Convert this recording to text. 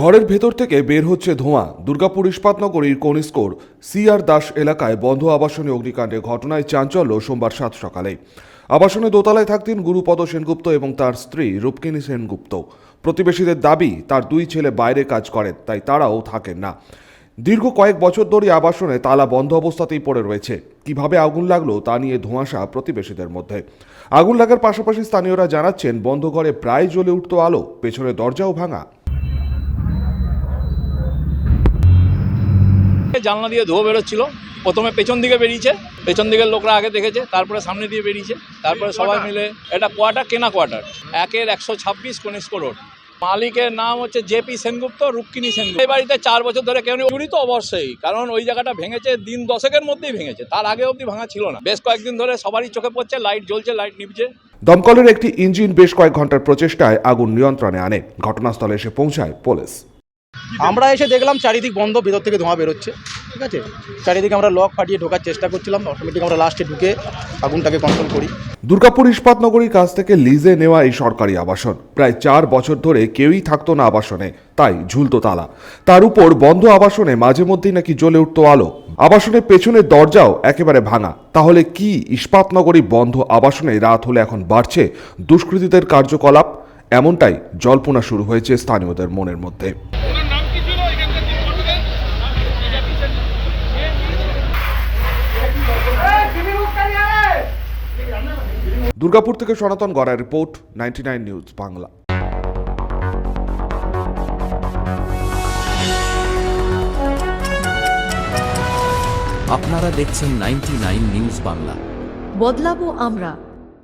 ঘরের ভেতর থেকে বের হচ্ছে ধোঁয়া। দুর্গাপুর ইস্পাতনগরীর কনিস্কোর সি আর দাস এলাকায় বন্ধ আবাসনে অগ্নিকাণ্ডে ঘটনায় চাঞ্চল্য সোমবার সাত সকালে। আবাসনে দোতলায় থাকতেন গুরুপদ সেনগুপ্ত এবং তার স্ত্রী রূপকিনী সেনগুপ্ত। প্রতিবেশীদের দাবি, তার দুই ছেলে বাইরে কাজ করেন, তাই তারাও থাকেন না। দীর্ঘ কয়েক বছর ধরে আবাসনে তালা বন্ধ অবস্থাতেই পড়ে রয়েছে। কীভাবে আগুন লাগল তা নিয়ে ধোঁয়াশা প্রতিবেশীদের মধ্যে। আগুন লাগার পাশাপাশি স্থানীয়রা জানাচ্ছেন বন্ধ ঘরে প্রায় জ্বলে উঠত আলো পেছনে দরজাও ভাঙা। জানলা দিয়ে ধোয়া বেরোচ্ছিল। প্রথমে পেছন দিকে বেরিয়েছে পেছন দিকের লোকরা আগে দেখেছে তারপরে সামনে দিয়ে বেরিয়েছে তারপরে সবাই মিলে এটা কোয়ার্টার কেনা কোয়ার্টার। একের একশো ছাব্বিশ কনিষ্ক রোড। মালিকের নাম হচ্ছে জেপি সেনগুপ্ত রুক্মিণী সেনগুপ্ত। এই বাড়িতে চার বছর ধরে কেউ নেই। তো অবশ্যই কারণ ওই জায়গাটা ভেঙেছে দিন দশেকের মধ্যেই ভেঙেছে। তার আগে অবধি ভাঙা ছিল না। বেশ কয়েকদিন ধরে সবারই চোখে পড়ছে লাইট জ্বলছে লাইট নিভছে দমকলের একটি ইঞ্জিন বেশ কয়েক ঘণ্টার প্রচেষ্টায় আগুন নিয়ন্ত্রণে আনে। ঘটনাস্থলে এসে পৌঁছায় পুলিশ। আমরা এসে দেখলাম চারিদিক বন্ধ ভেতর থেকে ধোঁয়া বেরোচ্ছে ঠিক আছে? চারিদিকে আমরা লক ফাটিয়ে ঢোকার চেষ্টা করছিলাম অটোমেটিক আমরা লাস্টে ঢুকে আগুনটাকে কন্ট্রোল করি। দুর্গাপুর ইস্পাতনগরীর কাছ থেকে লিজে নেওয়া এই সরকারি আবাসন। প্রায় চার বছর ধরে কেউই থাকতো না আবাসনে, তাই ঝুলতো তালা। তার উপর বন্ধ আবাসনে মাঝে মধ্যেই নাকি জ্বলে উঠতো আলো। আবাসনের পেছনের দরজাও একেবারে ভাঙা। তাহলে কি ইস্পাতনগরী বন্ধ আবাসনে রাত হলে এখন বাড়ছে দুষ্কৃতীদের কার্যকলাপ? এমনটাই জল্পনা শুরু হয়েছে স্থানীয়দের মনের মধ্যে। দুর্গাপুর থেকে Sanatan Gorai report ninety nine news Bangla. আপনারা দেখছেন নাইনটি নিউজ বাংলা। বদলাবো আমরা।